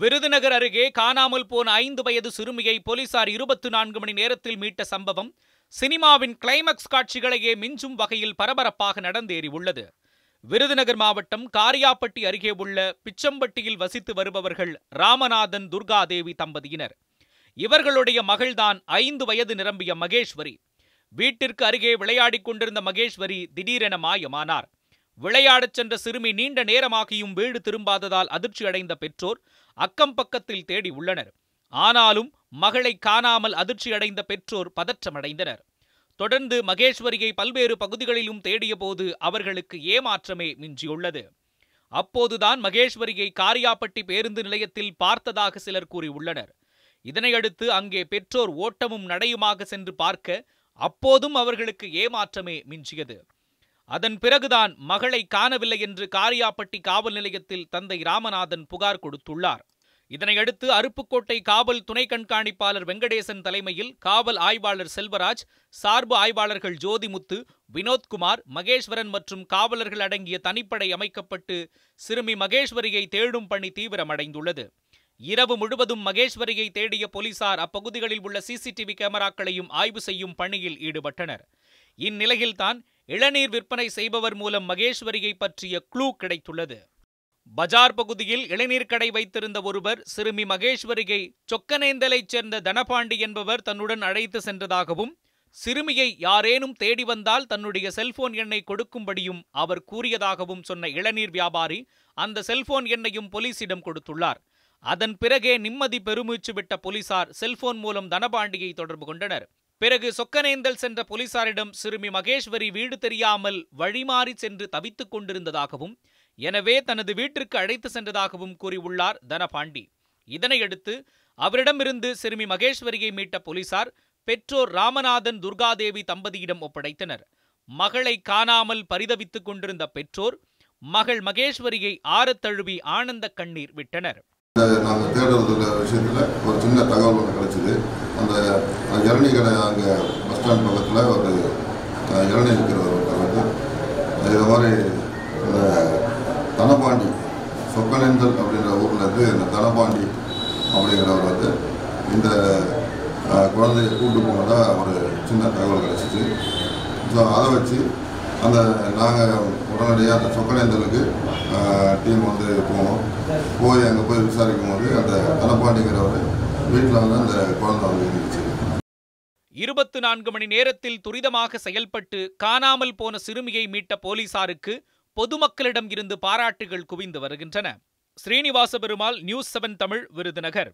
விருதுநகர் அருகே காணாமல் போன ஐந்து வயது சிறுமியை போலீசார் இருபத்தி நான்கு மணி நேரத்தில் மீட்ட சம்பவம் சினிமாவின் கிளைமேக்ஸ் காட்சிகளையே மிஞ்சும் வகையில் பரபரப்பாக நடந்தேறியுள்ளது. விருதுநகர் மாவட்டம் காரியாப்பட்டி அருகே உள்ள பிச்சம்பட்டியில் வசித்து வருபவர்கள் ராமநாதன் துர்காதேவி தம்பதியினர். இவர்களுடைய மகள்தான் ஐந்து வயது நிரம்பிய மகேஸ்வரி. வீட்டிற்கு அருகே விளையாடிக் கொண்டிருந்த மகேஸ்வரி திடீரென மாயமானார். விளையாடச் சென்ற சிறுமி நீண்ட நேரமாகியும் வீடு திரும்பாததால் அதிர்ச்சி அடைந்த பெற்றோர் அக்கம் பக்கத்தில் தேடி உள்ளனர். ஆனாலும் மகளை காணாமல் அதிர்ச்சியடைந்த பெற்றோர் பதற்றமடைந்தனர். தொடர்ந்து மகேஸ்வரியை பல்வேறு பகுதிகளிலும் தேடியபோது அவர்களுக்கு ஏமாற்றமே மிஞ்சியுள்ளது. அப்போதுதான் மகேஸ்வரியை காரியாப்பட்டி பேருந்து நிலையத்தில் பார்த்ததாக சிலர் கூறியுள்ளனர். இதனையடுத்து அங்கே பெற்றோர் ஓட்டமும் நடையுமாக சென்று பார்க்க அப்போதும் அவர்களுக்கு ஏமாற்றமே மிஞ்சியது. அதன் பிறகுதான் மகளை காணவில்லை என்று காரியாப்பட்டி காவல் நிலையத்தில் தந்தை ராமநாதன் புகார் கொடுத்துள்ளார். இதனையடுத்து அருப்புக்கோட்டை காவல் துணை கண்காணிப்பாளர் வெங்கடேசன் தலைமையில் காவல் ஆய்வாளர் செல்வராஜ் சார்பு ஆய்வாளர்கள் ஜோதிமுத்து வினோத்குமார் மகேஸ்வரன் மற்றும் காவலர்கள் அடங்கிய தனிப்படை அமைக்கப்பட்டு சிறுமி மகேஸ்வரியை தேடும் பணி தீவிரமடைந்துள்ளது. இரவு முழுவதும் மகேஸ்வரியை தேடிய போலீசார் அப்பகுதிகளில் உள்ள சிசிடிவி கேமராக்களையும் ஆய்வு செய்யும் பணியில் ஈடுபட்டனர். இந்நிலையில்தான் இளநீர் விற்பனை செய்பவர் மூலம் மகேஸ்வரியை பற்றிய க்ளூ கிடைத்துள்ளது. பஜார் பகுதியில் இளநீர் கடை வைத்திருந்த ஒருவர் சிறுமி மகேஸ்வரியை சொக்கனேந்தலைச் சேர்ந்த தனபாண்டி என்பவர் தன்னுடன் அழைத்து சென்றதாகவும் சிறுமியை யாரேனும் தேடி வந்தால் தன்னுடைய செல்போன் எண்ணை கொடுக்கும்படியும் அவர் கூறியதாகவும் சொன்ன இளநீர் வியாபாரி அந்த செல்போன் எண்ணையும் போலீசிடம் கொடுத்துள்ளார். அதன் பிறகே நிம்மதி பெருமூச்சு விட்ட போலீசார் செல்போன் மூலம் தனபாண்டியை தொடர்பு கொண்டனர். பிறகு சொக்கனேந்தல் சென்ற போலீசாரிடம் சிறுமி மகேஸ்வரி வீடு தெரியாமல் வழிமாறி சென்று தவித்துக் கொண்டிருந்ததாகவும் எனவே தனது வீட்டிற்கு அழைத்து சென்றதாகவும் கூறியுள்ளார் தனபாண்டி. இதனையடுத்து அவரிடமிருந்து சிறுமி மகேஸ்வரியை மீட்ட போலீசார் பெற்றோர் ராமநாதன் துர்காதேவி தம்பதியிடம் ஒப்படைத்தனர். மகளை காணாமல் பரிதவித்துக் கொண்டிருந்த பெற்றோர் மகள் மகேஸ்வரியை ஆறத்தழுவி ஆனந்த கண்ணீர் விட்டனர். நாங்கள் தேடுறதுல விஷயத்தில் ஒரு சின்ன தகவல் ஒன்று கிடச்சிது. அந்த அந்த இளநீ கடை அங்கே பஸ் ஸ்டாண்ட் பக்கத்தில் ஒரு இளநீ விற்கிறவர் ஒருத்தர் வந்து இது மாதிரி இந்த தனபாண்டி சொக்கனேந்தல் அப்படின்ற ஊரில் இருந்து இந்த தனபாண்டி அப்படிங்கிறவர் வந்து இந்த குழந்தைய கூட்டு போனதாக ஒரு சின்ன தகவல் கிடச்சிச்சு. ஸோ அதை வச்சு அந்த நாங்கள் உடனடியாக அந்த சொக்கநேந்தலுக்கு டீம் வந்து போனோம். போய் அங்கே போய் விசாரிக்கும் போது அந்த தனப்பாண்டிங்கிறவர் வீட்டில் வந்து அந்த குழந்தை வந்து இருபத்து நான்கு மணி நேரத்தில் துரிதமாக செயல்பட்டு காணாமல் போன சிறுமியை மீட்ட போலீசாருக்கு பொதுமக்களிடம் இருந்து பாராட்டுகள் குவிந்து வருகின்றன. Srinivasa Perumal news seven Tamil Virudhunagar.